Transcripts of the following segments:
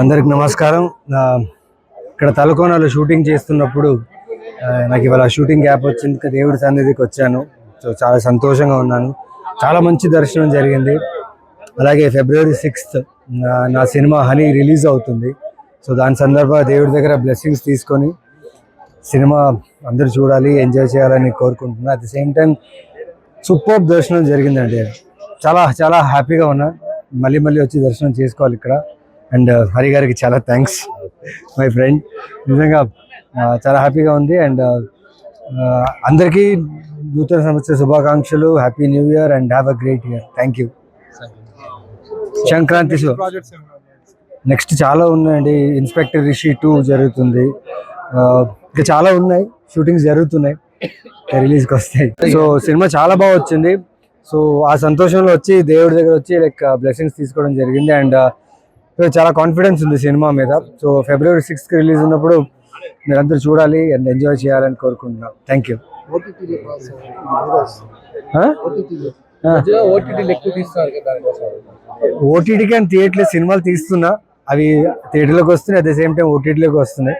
అందరికి నమస్కారం. నా ఇక్కడ తలకోనలో షూటింగ్ చేస్తున్నప్పుడు నాకు ఇవాళ షూటింగ్ గ్యాప్ వచ్చింది దేవుడి సన్నిధికి వచ్చాను. సో చాలా సంతోషంగా ఉన్నాను. చాలా మంచి దర్శనం జరిగింది. అలాగే ఫిబ్రవరి సిక్స్త్ నా సినిమా హనీ రిలీజ్ అవుతుంది. సో దాని సందర్భంగా దేవుడి దగ్గర బ్లెస్సింగ్స్ తీసుకొని సినిమా అందరూ చూడాలి ఎంజాయ్ చేయాలని కోరుకుంటున్నాను at the same time super దర్శనం జరిగిందండి. చాలా చాలా హ్యాపీగా ఉన్నా. మళ్ళీ మళ్ళీ వచ్చి దర్శనం చేసుకోవాలి ఇక్కడ. అండ్ uh, హరి గారికి చాలా థ్యాంక్స్ మై ఫ్రెండ్ నిజంగా చాలా హ్యాపీగా ఉంది. అండ్ uh, అందరికీ నూతన సంవత్సర శుభాకాంక్షలు. Happy new year and have a great year thank you Sankranti next చాలా ఉన్నాయండి. ఇన్స్పెక్టర్ రిషి టూ జరుగుతుంది. ఇంకా చాలా ఉన్నాయి. షూటింగ్స్ జరుగుతున్నాయి. రిలీజ్కి వస్తాయి. సో సినిమా చాలా బాగా వచ్చింది. సో ఆ సంతోషంలో వచ్చి దేవుడి దగ్గర వచ్చి లైక్ బ్లెస్సింగ్స్ తీసుకోవడం జరిగింది. అండ్ చాలా కాన్ఫిడెన్స్ ఉంది సినిమా మీద. సో ఫిబ్రవరి సిక్స్త్కి రిలీజ్ ఉన్నప్పుడు మీరందరూ చూడాలి అండ్ ఎంజాయ్ చేయాలని కోరుకుంటున్నాం. థ్యాంక్ యూ ఓటీటీకి అని థియేటర్లో సినిమాలు తీస్తున్నా అవి థియేటర్లోకి వస్తున్నాయి అట్ ద సేమ్ టైం ఓటీటీలోకి వస్తున్నాయి.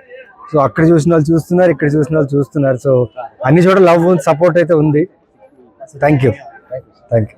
సో అక్కడ చూసిన వాళ్ళు చూస్తున్నారు ఇక్కడ చూసిన వాళ్ళు చూస్తున్నారు. సో అన్ని చోట్ల లవ్ సపోర్ట్ అయితే ఉంది. Thank you thank you